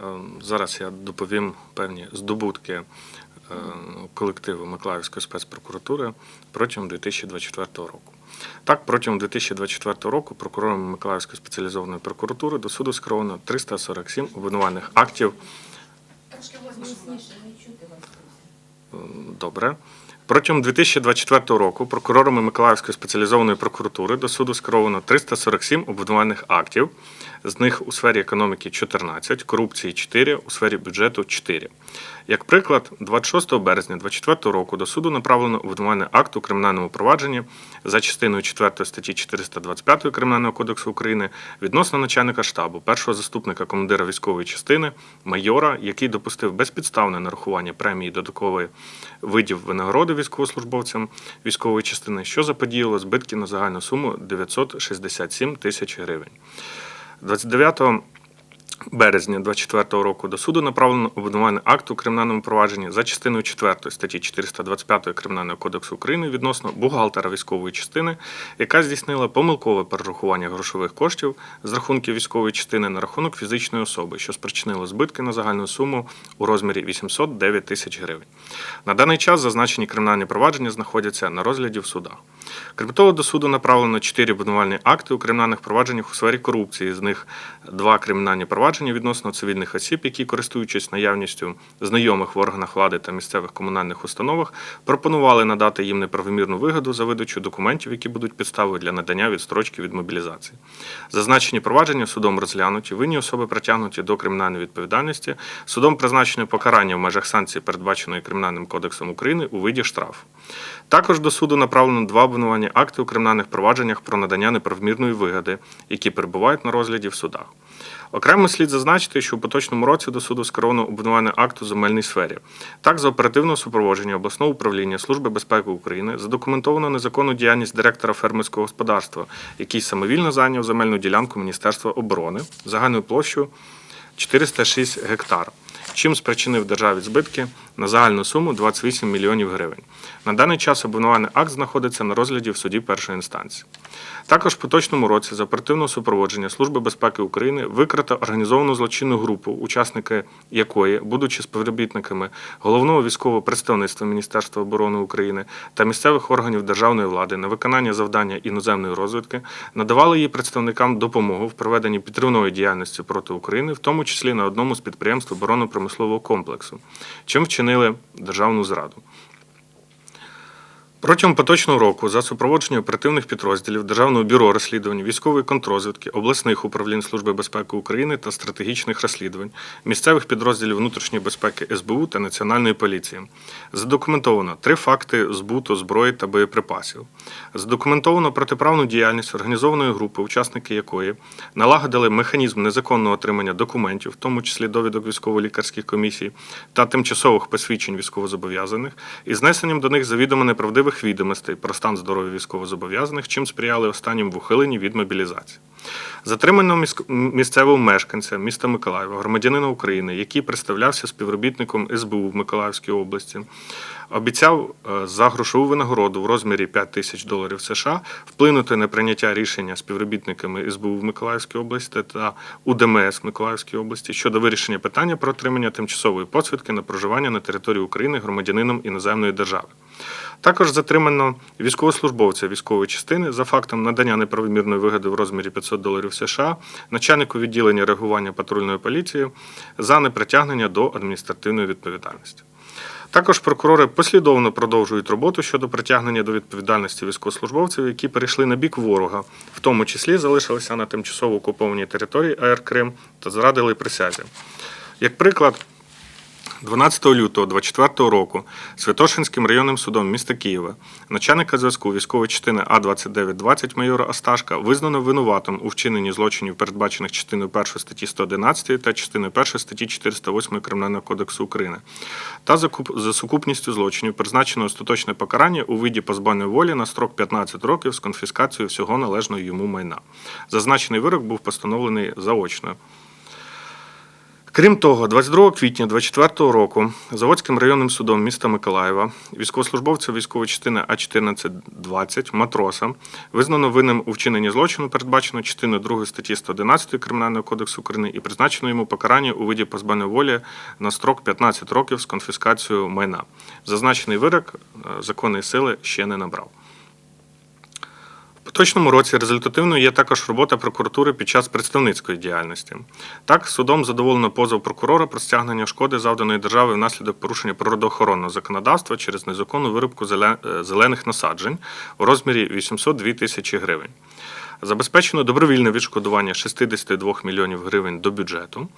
Ем, Зараз я доповім певні здобутки е, колективу Миколаївської спецпрокуратури протягом 2024 року. Так, протягом 2024 року прокурорами Миколаївської спеціалізованої прокуратури до суду скеровано 347 обвинувальних актів. Ем, Добре. Протягом 2024 року прокурорами Миколаївської спеціалізованої прокуратури до суду скеровано 347 обвинувальних актів. З них у сфері економіки 14, корупції 4, у сфері бюджету 4. Як приклад, 26 березня 2024 року до суду направлено обвинувальний акт у кримінальному провадженні за частиною 4 статті 425 Кримінального кодексу України відносно начальника штабу, першого заступника командира військової частини, майора, який допустив безпідставне нарахування премії додаткової видів винагороди військовослужбовцям військової частини, що заподіяло збитки на загальну суму 967 тисяч гривень. 29 березня 2024 року до суду направлено обвинувальний акт у кримінальному провадженні за частиною 4 статті 425 Кримінального кодексу України відносно бухгалтера військової частини, яка здійснила помилкове перерахування грошових коштів з рахунків військової частини на рахунок фізичної особи, що спричинило збитки на загальну суму у розмірі 809 тисяч гривень. На даний час зазначені кримінальні провадження знаходяться на розгляді в судах. Крім того, до суду направлено 4 обвинувальні акти у кримінальних провадженнях у сфері корупції. З них два кримінальні провадження відносно цивільних осіб, які, користуючись наявністю знайомих в органах влади та місцевих комунальних установах, пропонували надати їм неправомірну вигоду за видачу документів, які будуть підставою для надання відстрочки від мобілізації. Зазначені провадження судом розглянуті, винні особи притягнуті до кримінальної відповідальності, судом призначено покарання в межах санкцій, передбаченої Кримінальним кодексом України у виді штрафу. Також до суду направлено два обвинувальні акти у кримінальних провадженнях про надання неправомірної вигоди, які перебувають на розгляді в судах. Окремо слід зазначити, що у поточному році до суду скеровано обвинувальний акт у земельній сфері. Так, за оперативного супроводження обласного управління Служби безпеки України задокументовано незаконну діяльність директора фермерського господарства, який самовільно зайняв земельну ділянку Міністерства оборони загальною площею 406 гектар, чим спричинив державі збитки на загальну суму 28 мільйонів гривень. На даний час обвинувальний акт знаходиться на розгляді в суді першої інстанції. Також в поточному році за оперативного супроводження Служби безпеки України викрито організовану злочинну групу, учасники якої, будучи співробітниками головного військового представництва Міністерства оборони України та місцевих органів державної влади на виконання завдання іноземної розвідки, надавали її представникам допомогу в проведенні підривної діяльності проти України, в тому числі на одному з підприємств оборонно-промислового комплексу, чим вчинили державну зраду. Протягом поточного року за супроводження оперативних підрозділів Державного бюро розслідувань, військової контрозвідки, обласних управлінь Служби безпеки України та стратегічних розслідувань, місцевих підрозділів внутрішньої безпеки СБУ та Національної поліції задокументовано три факти збуту зброї та боєприпасів. Задокументовано протиправну діяльність організованої групи, учасники якої налагодили механізм незаконного отримання документів, в тому числі довідок військово-лікарських комісій та тимчасових посвідчень військовозобов'язаних, і знесенням до них завідомо неправдивих відомостей про стан здоров'я військовозобов'язаних, чим сприяли останнім в ухиленні від мобілізації. Затримано місцевого мешканця міста Миколаєва, громадянина України, який представлявся співробітником СБУ в Миколаївській області, обіцяв е, за грошову винагороду в розмірі 5 тисяч доларів США вплинути на прийняття рішення співробітниками СБУ в Миколаївській області та УДМС Миколаївській області щодо вирішення питання про отримання тимчасової посвідки на проживання на території України громадянином іноземної держави. Також затримано військовослужбовця військової частини за фактом надання неправомірної вигоди в розмірі 500 доларів США, начальнику відділення реагування патрульної поліції за непритягнення до адміністративної відповідальності. Також прокурори послідовно продовжують роботу щодо притягнення до відповідальності військовослужбовців, які перейшли на бік ворога, в тому числі залишилися на тимчасово окупованій території АР Крим та зрадили присязі. Як приклад, 12 лютого 2024 року Святошинським районним судом міста Києва начальника зв'язку військової частини А2920 майора Асташка визнано винуватим у вчиненні злочинів, передбачених частиною 1 статті 111 та частиною 1 статті 408 Кримінального кодексу України, та за сукупністю злочинів призначено остаточне покарання у виді позбавлення волі на строк 15 років з конфіскацією всього належного йому майна. Зазначений вирок був постановлений заочно. Крім того, 22 квітня 2024 року Заводським районним судом міста Миколаєва військовослужбовця військової частини А1420 матроса визнано винним у вчиненні злочину, передбачено частиною 2 статті 111 Кримінального кодексу України і призначено йому покарання у виді позбавлення волі на строк 15 років з конфіскацією майна. Зазначений вирок е, законної сили ще не набрав. Поточному році результативною є також робота прокуратури під час представницької діяльності. Так, судом задоволено позов прокурора про стягнення шкоди, завданої держави внаслідок порушення природоохоронного законодавства через незаконну вирубку е, зелених насаджень у розмірі 802 тисячі гривень. Забезпечено добровільне відшкодування 62 мільйонів гривень до бюджету.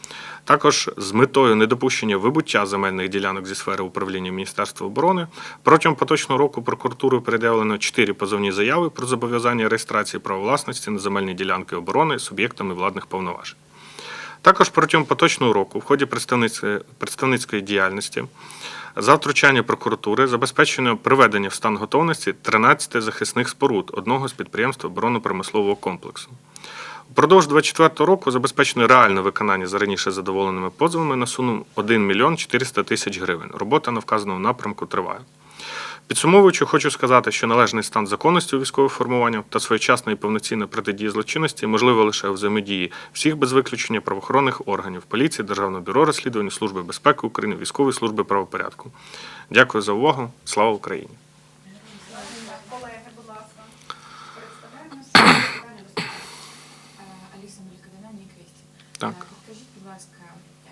Також з метою недопущення вибуття земельних ділянок зі сфери управління Міністерства оборони протягом поточного року прокуратурою перед'явлено 4 позовні заяви про зобов'язання реєстрації права власності на земельні ділянки оборони суб'єктами владних повноважень. Також протягом поточного року в ході представницької, діяльності за втручання прокуратури забезпечено приведення в стан готовності 13 захисних споруд одного з підприємств оборонно-промислового комплексу. Упродовж 2024 року забезпечено реальне виконання за раніше задоволеними позовами на суму 1 мільйон 400 тисяч гривень. Робота на вказаному напрямку триває. Підсумовуючи, хочу сказати, що належний стан законності у військових формуваннях та своєчасна і повноцінна протидія злочинності можливо лише у взаємодії всіх без виключення правоохоронних органів поліції, Державного бюро розслідувань, Служби безпеки України, військової служби правопорядку. Дякую за увагу. Слава Україні! Так. Підкажіть, будь ласка, е,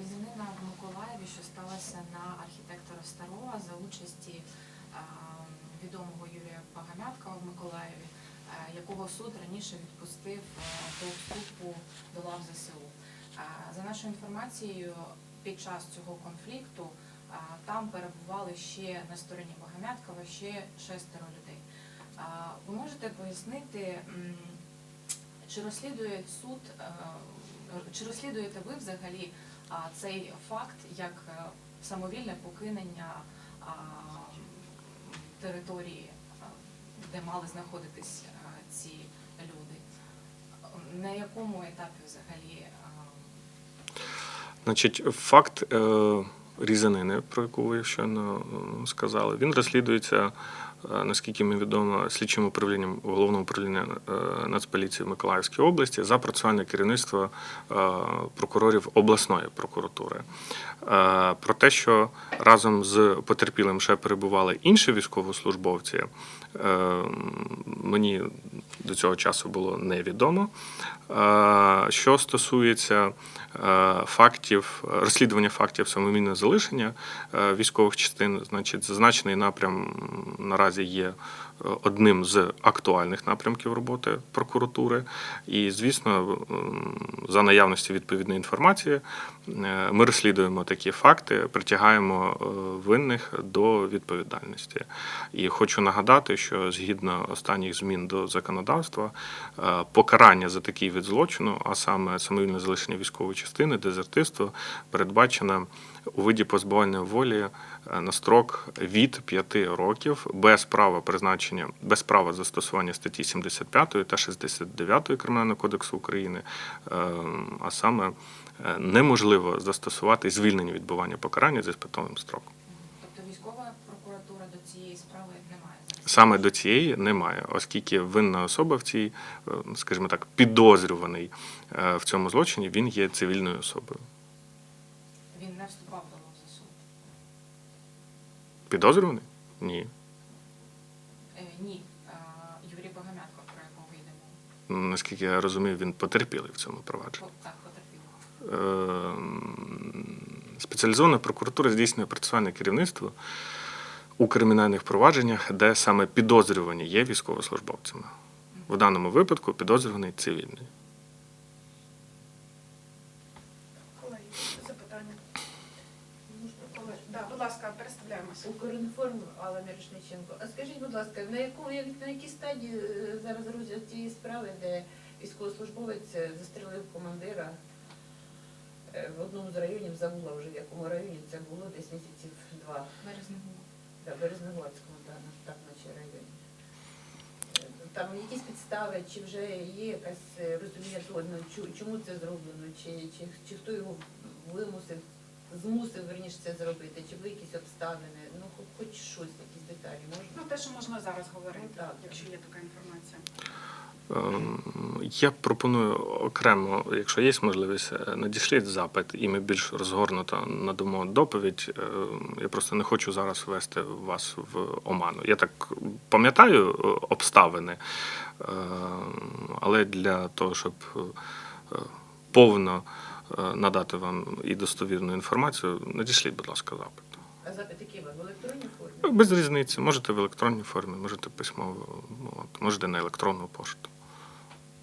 різанина в Миколаєві, що сталася на архітектора Старова за участі відомого Юрія Пагамятка в Миколаєві, е, якого суд раніше відпустив е, до вступу до лав ЗСУ. Е, За нашою інформацією, під час цього конфлікту там перебували ще на стороні Пагамяткова ще шестеро людей. Ви можете пояснити, чи розслідує суд, чи розслідуєте ви взагалі цей факт як самовільне покинення території, де мали знаходитись ці люди? На якому етапі взагалі? Значить, факт е, різанини, про яку ви щойно сказали, він розслідується, наскільки мені відомо, слідчим управлінням головного управління е, Нацполіції в Миколаївській області за процесуальне керівництво е, прокурорів обласної прокуратури. Е, Про те, що разом з потерпілим ще перебували інші військовослужбовці, е, мені до цього часу було невідомо. Що стосується е, фактів, розслідування фактів самовільного залишення е, військових частин, значить, зазначений напрям наразі є одним з актуальних напрямків роботи прокуратури. І, звісно, за наявності відповідної інформації е, ми розслідуємо такі факти, притягаємо е, винних до відповідальності. І хочу нагадати, що згідно останніх змін до законодавства, е, покарання за такий вид злочину, а саме самовільне залишення військової частини, дезертирство, передбачено у виді позбавлення волі е, на строк від 5 років без права призначення, без права застосування статті 75 та 69 Кримінального кодексу України, е, а саме е, неможливо застосувати звільнення відбування покарання зі спитовим строком. Тобто військова прокуратура до цієї справи не має? Саме до цієї немає, оскільки винна особа в цій, е, скажімо так, підозрюваний е, в цьому злочині, він є цивільною особою. Він не вступав? Підозрюваний? Ні. Е, Ні, Е, Юрій Богомятко, про якого йде мова. Наскільки я розумію, він потерпілий в цьому провадженні. Так, потерпіло. Ем, Спеціалізована прокуратура здійснює процесуальне керівництво у кримінальних провадженнях, де саме підозрювані є військовослужбовцями. В даному випадку підозрюваний цивільний. Колеги, є запитання. Колеги, да, будь ласка, представляємося. Укрінформ Алла Мірошниченко. А скажіть, будь ласка, на якій стадії е, зараз розгляд тієї справи, де військовослужбовець е, застрелив командира е, в одному з районів, забула вже в якому районі це було десь місяців два, Березнегова. да, Березнегодському, да, так наче районі. Е, Там якісь підстави, чи вже є якась розуміння того, ну, чому це зроблено, чи, чи, чи хто його вимусив, змусив верніше це зробити, чи були якісь обставини, ну хоч, щось, якісь деталі можна? Ну, те, що можна зараз говорити, Ну, так. якщо є така інформація. Ем, Я пропоную окремо, якщо є можливість, е, надішліть запит, і ми більш розгорнуто надамо доповідь. Ем, Я просто не хочу зараз ввести вас в оману. Я так пам'ятаю е, обставини, ем, але для того, щоб е, повно надати вам і достовірну інформацію, надішліть, будь ласка, запит. А запит який у вас в електронній формі? Без різниці, можете в електронній формі, можете письмово, ну, от, можете на електронну пошту.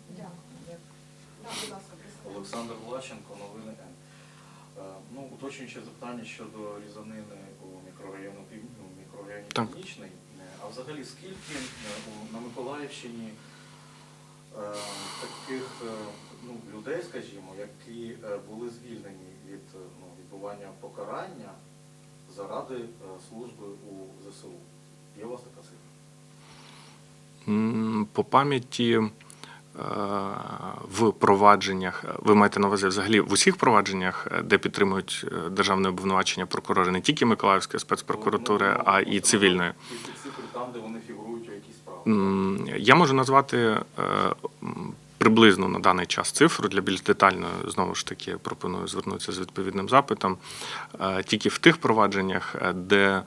Дякую. Да, будь ласка. Олександр Влащенко, новини Н. Е, Ну, уточнююче запитання щодо різанини у мікрорайону ну, мікрорайоні Так. Північний. Е, А взагалі скільки е, на Миколаївщині е, таких е, ну, людей, скажімо, які е, були звільнені від е, ну, відбування покарання заради е, служби у ЗСУ? Є у вас така цифра? По пам'яті е, в провадженнях, ви маєте на увазі взагалі в усіх провадженнях, е, де підтримують е, державне обвинувачення прокурори не тільки Миколаївської спецпрокуратури, Ну, а ну, і цивільної. Там, де вони фігурують у якійсь справі. М, Я можу назвати е, приблизно на даний час цифру для більш детальної, знову ж таки, пропоную звернутися з відповідним запитом. Е, Тільки в тих провадженнях, е, де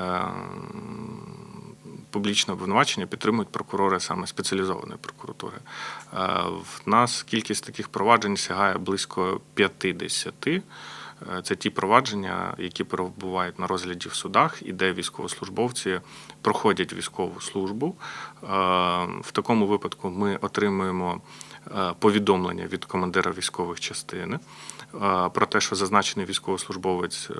е, публічне обвинувачення підтримують прокурори саме спеціалізованої прокуратури. В нас кількість таких проваджень сягає близько 50. Е, Це ті провадження, які перебувають на розгляді в судах, і де військовослужбовці проходять військову службу. В такому випадку ми отримуємо повідомлення від командира військових частин е, про те, що зазначений військовослужбовець е,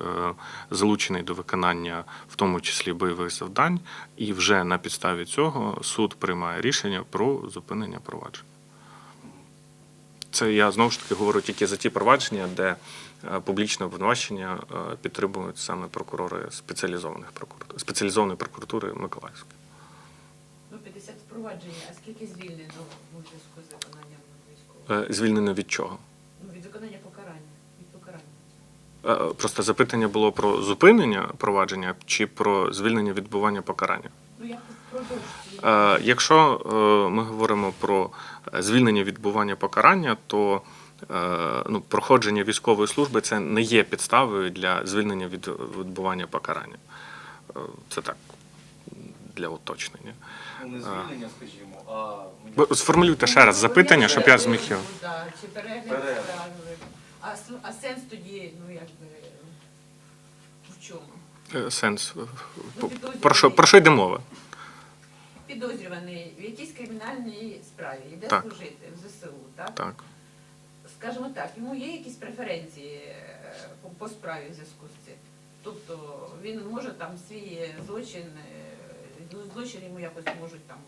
залучений до виконання, в тому числі бойових завдань, і вже на підставі цього суд приймає рішення про зупинення провадження. Це я знову ж таки говорю тільки за ті провадження, де е, публічне обвинувачення е, підтримують саме прокурори спеціалізованих прокуратур, спеціалізованої прокуратури Миколаївської. Ну, 50 впровадження, а скільки звільнено у зв'язку з виконанням? Е, Звільнено від чого? Ну, від виконання покарання. Від покарання. Е, Просто запитання було про зупинення провадження чи про звільнення відбування покарання. Ну, як продовж Е, Якщо е, ми говоримо про е, звільнення відбування покарання, то е, ну, проходження військової служби це не є підставою для звільнення від відбування покарання. Е, Це так для уточнення. Не звільнення, скажімо, а Сформулюйте ще раз запитання, щоб я зміг його. Чи перегляд справи. А, а сенс тоді, ну якби, в чому? Е, Сенс. Ну, Про що, про що йде мова? Підозрюваний в якійсь кримінальній справі йде Так. служити в ЗСУ, так? Так. Скажімо так, йому є якісь преференції е, по, справі в зв'язку з цим. Тобто він може там свій злочин, е, злочин йому якось можуть там,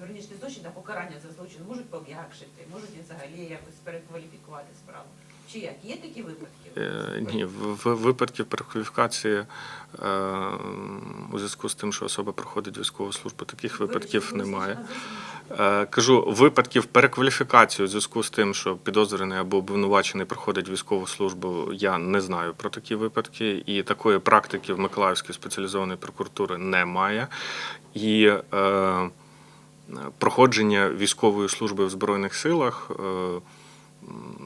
верніше злочин, а покарання за злочин можуть пом'якшити, можуть і взагалі якось перекваліфікувати справу. Чи як? Є такі випадки? Е, Ні, в випадків перекваліфікації е, у зв'язку з тим, що особа проходить військову службу, таких випадків немає. Е, Кажу, випадків перекваліфікації у зв'язку з тим, що підозрюваний або обвинувачений проходить військову службу, я не знаю про такі випадки, і такої практики в Миколаївській спеціалізованої прокуратури немає. І е, проходження військової служби в Збройних силах. Е,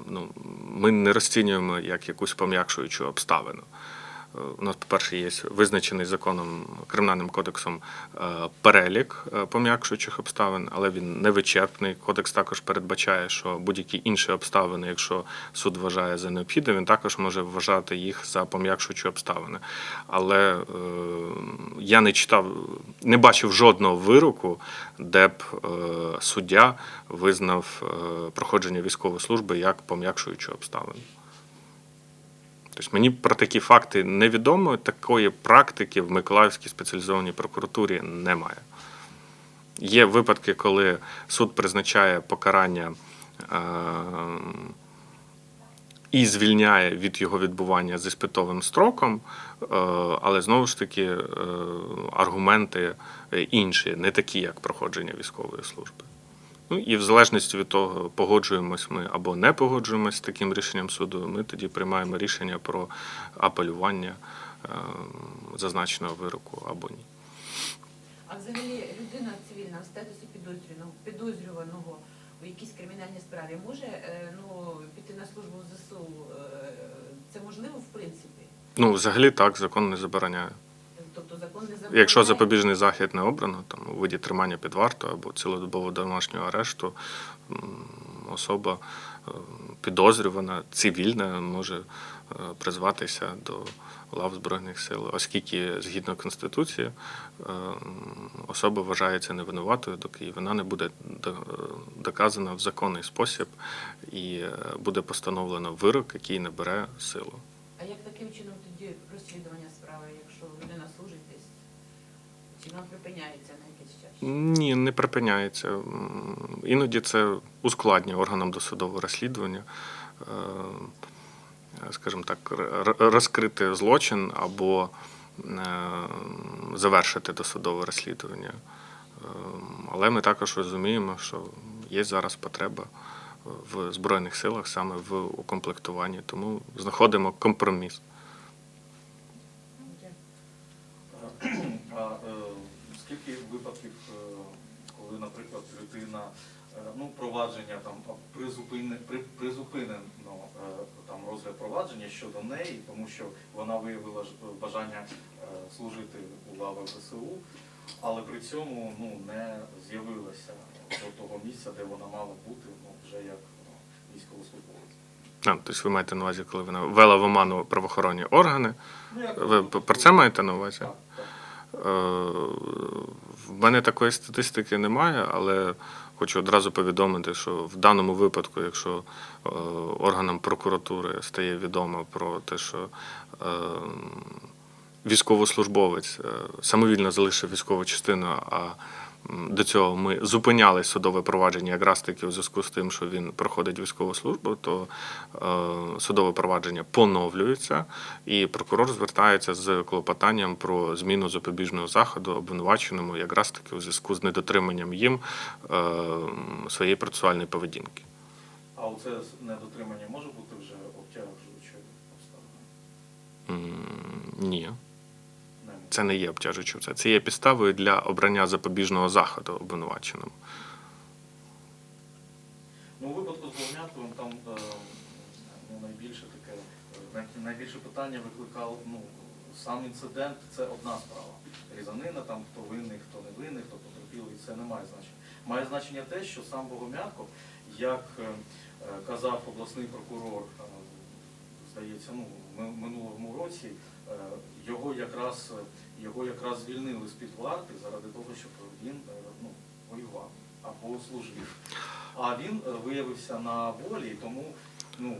Ну, ми не розцінюємо як якусь пом'якшуючу обставину. У нас, по-перше, є визначений законом кримінальним кодексом е, перелік е, пом'якшуючих обставин, але він не вичерпний. Кодекс також передбачає, що будь-які інші обставини, якщо суд вважає за необхідне, він також може вважати їх за пом'якшуючі обставини. Але е, я не читав, не бачив жодного вироку, де б е, суддя визнав е, проходження військової служби як пом'якшуючу обставину. Тобто мені про такі факти невідомо, такої практики в Миколаївській спеціалізованій прокуратурі немає. Є випадки, коли суд призначає покарання е, і звільняє від його відбування з іспитовим строком, е, але знову ж таки е, аргументи інші, не такі, як проходження військової служби. Ну і в залежності від того, погоджуємось ми або не погоджуємось з таким рішенням суду, ми тоді приймаємо рішення про апелювання е, зазначеного вироку або ні. А взагалі людина цивільна в статусі підозрюваного, підозрюваного у якійсь кримінальній справі може е, ну, піти на службу в ЗСУ? Е, Це можливо в принципі? Ну, взагалі так, закон не забороняє. Закон не забороняє? Якщо запобіжний захід не обрано, там у виді тримання під вартою або цілодобового домашнього арешту, особа е, підозрювана, цивільна може е, призватися до лав Збройних сил, оскільки згідно Конституції е, особа вважається невинуватою, доки вона не буде доказана в законний спосіб і буде постановлено вирок, який набере силу. А як таким чином тоді розслідування справи, якщо людина служить десь? Чи вона припиняється на якийсь час? Ні, не припиняється. Іноді це ускладнює органам досудового розслідування, е, скажімо так, розкрити злочин або е, завершити досудове розслідування. Е, Але ми також розуміємо, що є зараз потреба в Збройних силах саме в укомплектуванні, тому знаходимо компроміс. А е, скільки випадків, е, коли, наприклад, людина е, ну, провадження там призупинено е, там розгляд провадження щодо неї, тому що вона виявила бажання служити у лавах ЗСУ, але при цьому ну, не з'явилася до того місця, де вона мала бути, ну, вже як ну, військовослужбовець. А, тобто ви маєте на увазі, коли вона ввела в оману правоохоронні органи. Ну, як- Ви про це маєте на увазі? Так, так. В мене такої статистики немає, але хочу одразу повідомити, що в даному випадку, якщо е, органам прокуратури стає відомо про те, що е, військовослужбовець е, самовільно залишив військову частину, а до цього ми зупиняли судове провадження якраз таки у зв'язку з тим, що він проходить військову службу, то е, судове провадження поновлюється, і прокурор звертається з клопотанням про зміну запобіжного заходу обвинуваченому якраз таки у зв'язку з недотриманням їм е, своєї процесуальної поведінки. А оце недотримання може бути вже обтяжуючою обставиною? Ні. Це не є обтяжуючим. Це, це є підставою для обрання запобіжного заходу обвинуваченому. Ну, у випадку з Вогнятовим там е, ну, найбільше таке, е, найбільше питання викликав ну, сам інцидент це одна справа. Різанина, там хто винний, хто не винний, хто потерпілий, це не має значення. Має значення те, що сам Богомятко, як е, казав обласний прокурор, здається, ну, минулому році, його якраз, е, його якраз звільнили з-під варти заради того, щоб він е, ну, воював або служив. А він е, виявився на волі, тому ну,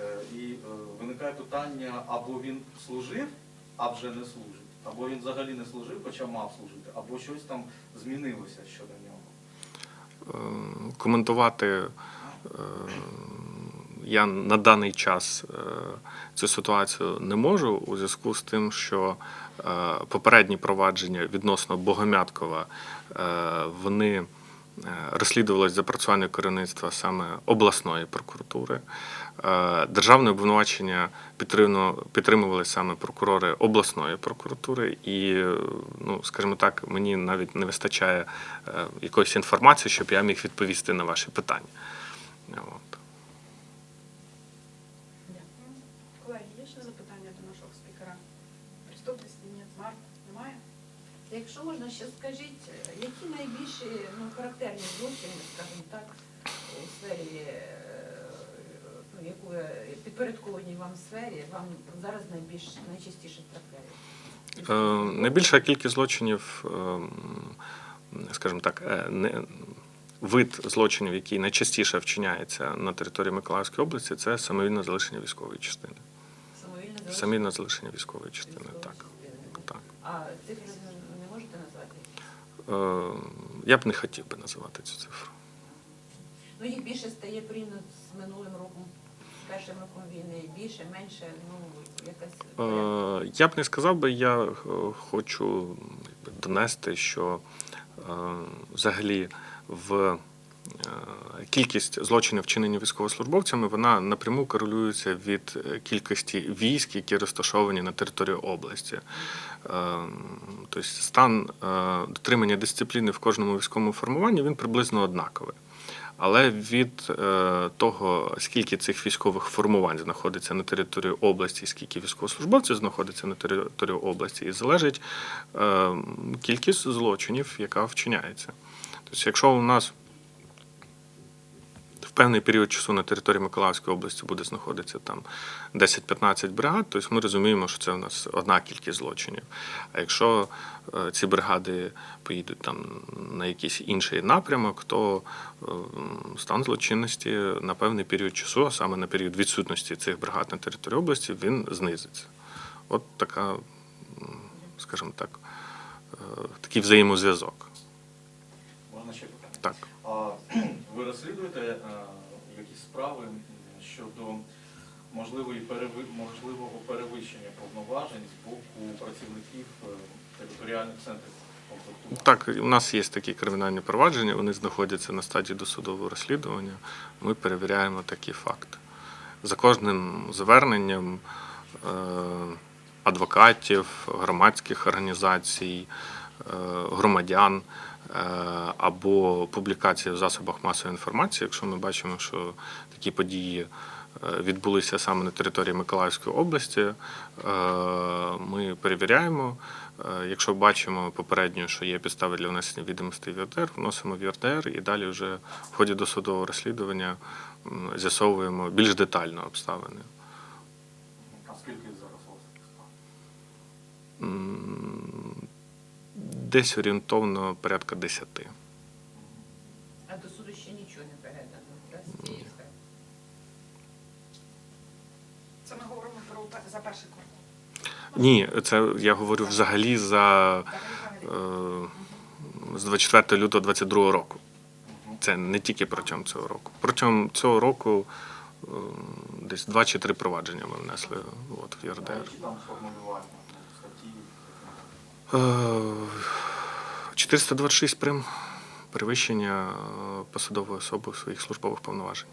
е, і е, виникає питання, або він служив, а вже не служить, або він взагалі не служив, хоча мав служити, або щось там змінилося щодо нього. Е, Коментувати е, я на даний час е, цю ситуацію не можу у зв'язку з тим, що е, попередні провадження відносно Богомяткова е, вони за працювання керівництва саме обласної прокуратури. Державне обвинувачення підтримували саме прокурори обласної прокуратури, і, ну, скажімо так, мені навіть не вистачає якоїсь інформації, щоб я міг відповісти на ваші питання. От. Дякую. Колеги, є ще запитання до нашого спікера? Присутності ні, Марк немає? Якщо можна, ще скажіть, е, які найбільші ну, характерні злочини, скажімо так, у сфері, е, ну, яку е, підпорядкованій вам сфері, вам зараз найбільш найчастіше трапляють? Е, Найбільша кількість злочинів, ем, скажімо так, е, не, вид злочинів, який найчастіше вчиняється на території Миколаївської області, це самовільне залишення військової частини. Залишення Самовільне залишення військової частини, так. так. А цифри не- можете назвати? Е, Я б не хотів би називати цю цифру. Ну, їх більше стає порівняно з минулим роком, з першим роком війни. Більше, менше, ну, якась... Е, Я б не сказав би, я е, хочу донести, що взагалі в кількість злочинів, вчинені військовослужбовцями, вона напряму корелюється від е, кількості військ, які розташовані на території області. Е, Тобто стан е, дотримання дисципліни в кожному військовому формуванні він приблизно однаковий. Але від е, того, скільки цих військових формувань знаходиться на території області, скільки військовослужбовців знаходиться на території області, і залежить е, кількість злочинів, яка вчиняється. Тобто, якщо у нас певний період часу на території Миколаївської області буде знаходитися там 10-15 бригад, тобто ми розуміємо, що це у нас одна кількість злочинів. А якщо е, ці бригади поїдуть там на якийсь інший напрямок, то е, стан злочинності на певний період часу, а саме на період відсутності цих бригад на території області, він знизиться. От така, скажімо так, е, такий взаємозв'язок. Можна ще питання? Так. Ви розслідуєте справи щодо можливого перевищення повноважень з боку працівників е, територіальних центрів комплектування? Так, у нас є такі кримінальні провадження, вони знаходяться на стадії досудового розслідування. Ми перевіряємо такі факти. За кожним зверненням е, адвокатів, громадських організацій, е, громадян або публікації в засобах масової інформації, якщо ми бачимо, що такі події е, відбулися саме на території Миколаївської області, е, ми перевіряємо. Е, Якщо бачимо попередньо, що є підстави для внесення відомостей в ЄРДР, вносимо в ЄРДР і далі вже в ході досудового розслідування з'ясовуємо більш детально обставини. А скільки зараз у вас таких справ? М, Десь орієнтовно порядка 10. А до суду ще нічого не передано. да, з? Це ми говоримо про за перший квартал. Ні, це я говорю взагалі за е, з 24 лютого 2022 року. Це не тільки протягом цього року. Протягом цього року е, десь два чи три провадження ми внесли от, в А ЄРДР. які там формулювання ну, статті? Е, 426 прим. Перевищення е, посадової особи своїх службових повноважень.